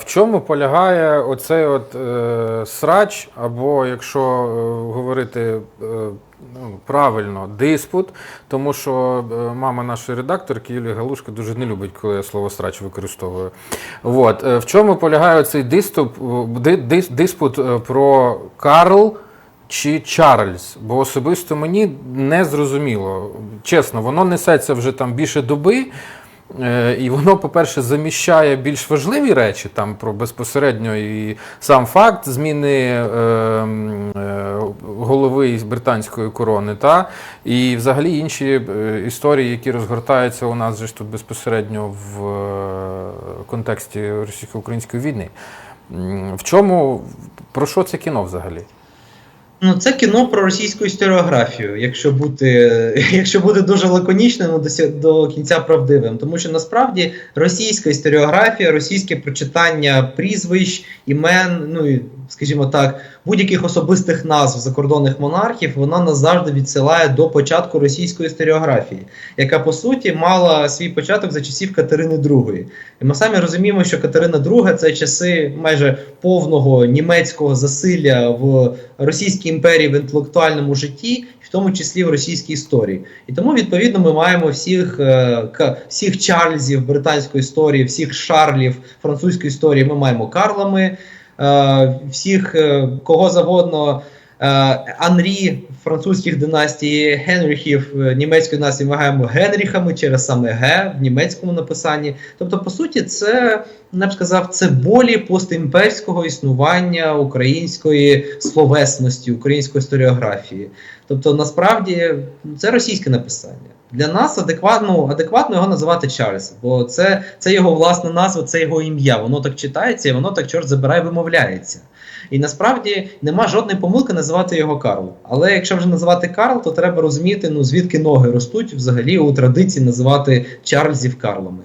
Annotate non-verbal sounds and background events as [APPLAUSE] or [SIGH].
В чому полягає оцей от е, срач, або якщо е, говорити е, ну, правильно, диспут, тому що е, мама нашої редакторки Юлія Галушка дуже не любить, коли я слово срач використовую. От, е, в чому полягає цей диступ, е, ди- дис- диспут е, про Карл чи Чарльз? Бо особисто мені не зрозуміло. Чесно, воно несеться вже там більше доби. Е, І воно, по-перше, заміщає більш важливі речі там про безпосередньо і сам факт зміни е, е, голови британської корони, та і взагалі інші е, історії, які розгортаються у нас же ж тут безпосередньо в е, контексті російсько-української війни. В чому про що це кіно взагалі? Ну, це кіно про російську історіографію, якщо бути, [LAUGHS] якщо бути дуже лаконічним, ну, до, до кінця правдивим. Тому що насправді російська історіографія, російське прочитання прізвищ, імен, ну і, скажімо так, будь-яких особистих назв закордонних монархів, вона нас завжди відсилає до початку російської історіографії, яка по суті мала свій початок за часів Катерини II. І ми самі розуміємо, що Катерина II – це часи майже повного німецького засилля в Російській імперії в інтелектуальному житті, в тому числі в російській історії. І тому, відповідно, ми маємо всіх, е, всіх Чарльзів британської історії, всіх Шарлів французької історії. Ми маємо Карлами, е, всіх е, кого завгодно. Е, Анрі французьких династій, Генріхів е, німецької династії вимагаємо Генріхами через саме Г в німецькому написанні. Тобто, по суті, це я б сказав, це болі постімперського існування української словесності, української історіографії. Тобто, насправді це російське написання. Для нас адекватно, адекватно його називати Чарльз, бо це, це його власна назва, це його ім'я. Воно так читається і воно так чорт забирає, вимовляється. І насправді нема жодної помилки називати його Карл. Але якщо вже називати Карл, то треба розуміти, ну звідки ноги ростуть взагалі у традиції називати Чарльзів Карлами.